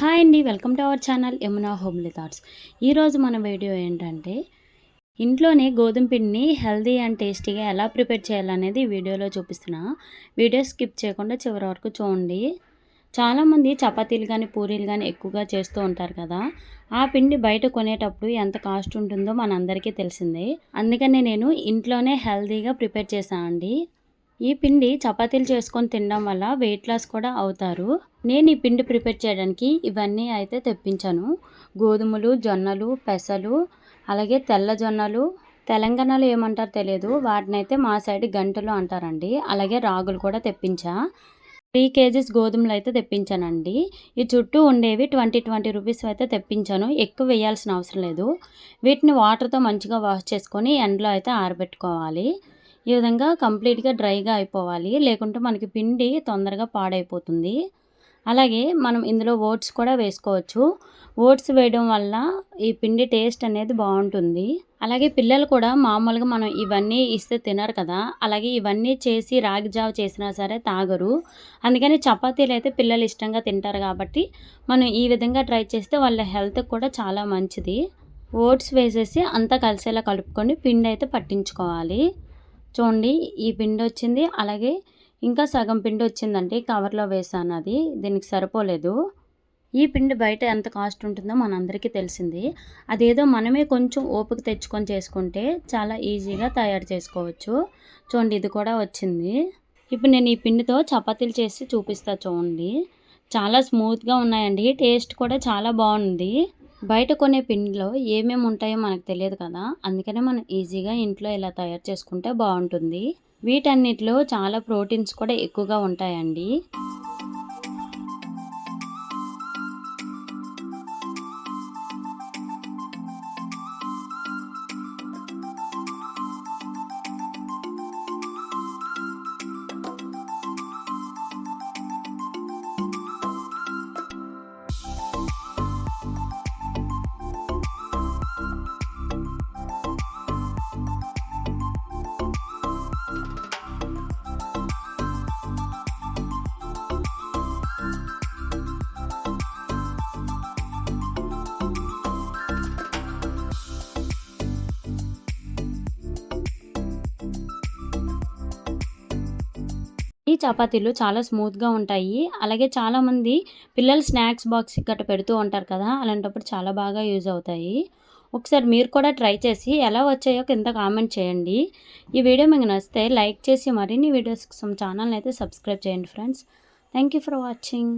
Hi అండి welcome to our channel Yamuna homely thoughts. ఈరోజు మన వీడియో ఏంటంటే ఇంట్లోనే గోధుమ పిండిని హెల్దీ అండ్ టేస్టీగా ఎలా ప్రిపేర్ చేయాలనేది వీడియోలో చూపిస్తున్నా. వీడియో స్కిప్ చేయకుండా చివరి వరకు చూడండి. చాలామంది చపాతీలు కానీ పూరీలు కానీ ఎక్కువగా చేస్తూ ఉంటారు కదా ఆ పిండి బయట కొనేటప్పుడు ఎంత కాస్ట్ ఉంటుందో మనందరికీ తెలిసిందే. అందుకనే నేను ఇంట్లోనే హెల్దీగా ప్రిపేర్ చేశాను అండి. ఈ పిండి చపాతీలు చేసుకొని తినడం వల్ల వెయిట్ లాస్ కూడా అవుతారు. నేను ఈ పిండి ప్రిపేర్ చేయడానికి ఇవన్నీ అయితే తెప్పించాను. గోధుమలు జొన్నలు పెసలు అలాగే తెల్ల జొన్నలు. తెలంగాణలో ఏమంటారో తెలియదు. వాటిని అయితే మా సైడ్ గంటలు అంటారండి. అలాగే రాగులు కూడా తెప్పించా. త్రీ కేజీస్ గోధుమలు అయితే తెప్పించానండి. ఈ చుట్టూ ఉండేవి ట్వంటీ ట్వంటీ రూపీస్ అయితే తెప్పించాను. ఎక్కువ వేయాల్సిన అవసరం లేదు. వీటిని వాటర్తో మంచిగా వాష్ చేసుకొని ఎండలో అయితే ఆరబెట్టుకోవాలి. ఈ విధంగా కంప్లీట్గా డ్రైగా అయిపోవాలి. లేకుంటే మనకి పిండి తొందరగా పాడైపోతుంది. అలాగే మనం ఇందులో ఓట్స్ కూడా వేసుకోవచ్చు. ఓట్స్ వేయడం వల్ల ఈ పిండి టేస్ట్ అనేది బాగుంటుంది. అలాగే పిల్లలు కూడా మామూలుగా మనం ఇవన్నీ ఇస్తే తినరు కదా. అలాగే ఇవన్నీ చేసి రాగి జావ చేసినా సరే తాగరు. అందుకని చపాతీలు అయితే పిల్లలు ఇష్టంగా తింటారు కాబట్టి మనం ఈ విధంగా ట్రై చేస్తే వాళ్ళ హెల్త్కి కూడా చాలా మంచిది. ఓట్స్ వేసేసి అంతా కలిసేలా కలుపుకొని పిండి అయితే పట్టించుకోవాలి. చూడండి ఈ పిండి వచ్చింది. అలాగే ఇంకా సగం పిండి వచ్చిందండి కవర్లో వేసాను అది. దీనికి సరిపోలేదు. ఈ పిండి బయట ఎంత కాస్ట్ ఉంటుందో మనందరికీ తెలిసింది. అదేదో మనమే కొంచెం ఓపిక తెచ్చుకొని చేసుకుంటే చాలా ఈజీగా తయారు చేసుకోవచ్చు. చూడండి ఇది కూడా వచ్చింది. ఇప్పుడు నేను ఈ పిండితో చపాతీలు చేసి చూపిస్తా చూడండి. చాలా స్మూత్గా ఉన్నాయండి. టేస్ట్ కూడా చాలా బాగుంది. బయట కొనే పిండిలో ఏమేమి ఉంటాయో మనకు తెలియదు కదా. అందుకనే మనం ఈజీగా ఇంట్లో ఇలా తయారు చేసుకుంటే బాగుంటుంది. వీటన్నిటిలో చాలా ప్రోటీన్స్ కూడా ఎక్కువగా ఉంటాయండి. ఈ చపాతీలు చాలా స్మూత్గా ఉంటాయి. అలాగే చాలామంది పిల్లలు స్నాక్స్ బాక్స్ గట్ట పెడుతూ ఉంటారు కదా అలాంటప్పుడు చాలా బాగా యూజ్ అవుతాయి. ఒకసారి మీరు కూడా ట్రై చేసి ఎలా వచ్చాయో కింద కామెంట్ చేయండి. ఈ వీడియో మీకు నచ్చితే లైక్ చేసి మరిన్ని వీడియోస్ కోసం ఛానల్ని అయితే సబ్స్క్రైబ్ చేయండి ఫ్రెండ్స్. Thank for watching.